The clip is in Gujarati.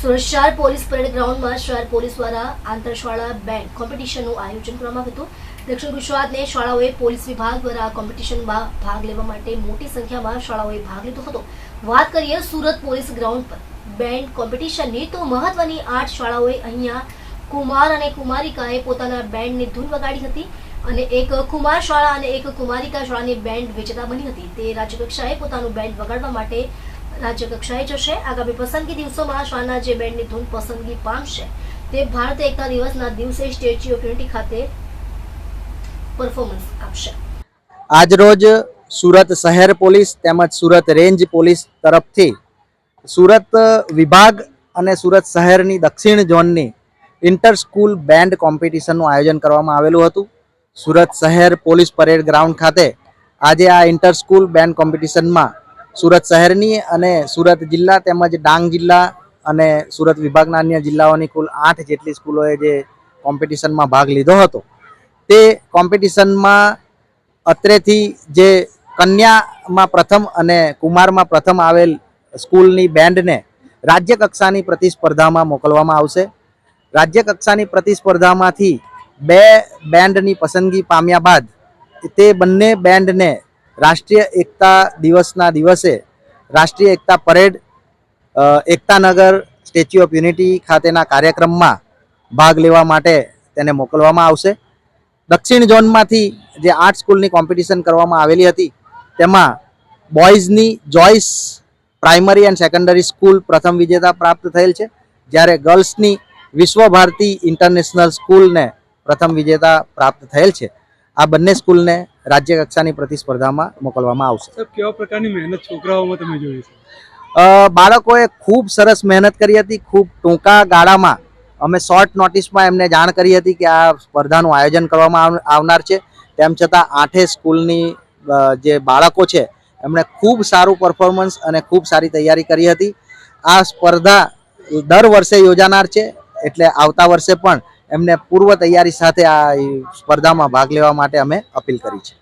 સુરત શહેર પોલીસ પરેડ ગ્રાઉન્ડમાં શહેર પોલીસ દ્વારા આંતરશાળા બેન્ડ કોમ્પિટિશનનું આયોજન કરવામાં આવ્યું હતું. દક્ષિણ ગુજરાતની શાળાઓએ પોલીસ વિભાગ દ્વારા કોમ્પિટિશનમાં ભાગ લેવા માટે મોટી સંખ્યામાં શાળાઓએ ભાગ લીધો હતો. વાત કરીએ સુરત પોલીસ ગ્રાઉન્ડ પર. બેન્ડ કોમ્પિટિશનની તો મહત્વની આઠ શાળાઓએ અહીંયા કુમાર અને કુમારિકાએ પોતાના બેન્ડની ધૂન વગાડી હતી અને એક કુમાર શાળા અને એક કુમારિકા શાળાની બેન્ડ વિજેતા બની હતી. તે રાજ્યકક્ષાએ પોતાનું બેન્ડ વગાડવા માટે રાજ્યકક્ષાએ જશે. આગામી પસંદગી દિવસોમાં શાળાના જે બેન્ડની ધૂન પસંદગી પામશે. તે ભારત એકતા દિવસના દિવસે સ્ટેચ્યુ ઓફ યુનિટી ખાતે પરફોર્મન્સ આપશે. આજરોજ સુરત શહેર પોલીસ તેમજ સુરત રેન્જ પોલીસ તરફથી સુરત વિભાગ અને સુરત શહેરની દક્ષિણ ઝોનની ઇન્ટર સ્કૂલ બેન્ડ કોમ્પિટિશનનું આયોજન કરવામાં આવેલું હતું. સુરત શહેર પોલીસ પરેડ ગ્રાઉન્ડ ખાતે આજે આ ઇન્ટર સ્કૂલ બેન્ડ કોમ્પિટિશનમાં સુરત શહેરની અને સુરત જિલ્લા તેમજ ડાંગ જિલ્લા અને સુરત વિભાગના અન્ય જિલ્લાઓની કુલ આઠ જેટલી સ્કૂલોએ જે કોમ્પિટિશનમાં ભાગ લીધો હતો. તે કોમ્પિટિશનમાં અત્રેથી જે કન્યામાં પ્રથમ અને કુમારમાં પ્રથમ આવેલ સ્કૂલની બેન્ડને રાજ્ય કક્ષાની પ્રતિસ્પર્ધામાં મોકલવામાં આવશે. રાજ્ય કક્ષાની પ્રતિસ્પર્ધામાંથી બે બેન્ડની પસંદગી પામ્યા બાદ તે બંને બેન્ડને રાષ્ટ્રીય એકતા દિવસના દિવસે રાષ્ટ્રીય એકતા parade Ektanagar Statue of Unity ખાતેના કાર્યક્રમમાં ભાગ લેવા માટે તેને મોકલવામાં આવશે. દક્ષિણ ઝોનમાંથી જે આર્ટ સ્કૂલની કોમ્પિટિશન કરવામાં આવેલી હતી, તેમાં બોયઝની Joyce primary and secondary school પ્રથમ વિજેતા પ્રાપ્ત થયેલ છે, જ્યારે ગર્લ્સની વિશ્વ ભારતી ઇન્ટરનેશનલ સ્કૂલને પ્રથમ વિજેતા પ્રાપ્ત થયેલ છે. આ બંને સ્કૂલને રાજ્ય કક્ષાની પ્રતિસ્પર્ધામાં મોકલવામાં આવશે. કેવા પ્રકારની મહેનત છોકરાઓમાં તમે જોઈ બાળકોએ ખૂબ સરસ મહેનત કરી હતી ખૂબ ટૂંકા ગાળામાં. અમે શોર્ટ નોટિસમાં એમને જાણ કરી હતી કે આ સ્પર્ધાનું આયોજન કરવામાં આવનાર છે. તેમ છતાં આઠે સ્કૂલની જે બાળકો છે એમણે ખૂબ સારું પરફોર્મન્સ અને ખૂબ સારી તૈયારી કરી હતી. આ સ્પર્ધા દર વર્ષે યોજાનાર છે એટલે આવતા વર્ષે પણ એમને પૂર્વ તૈયારી સાથે આ સ્પર્ધામાં ભાગ લેવા માટે અમે અપીલ કરી છે.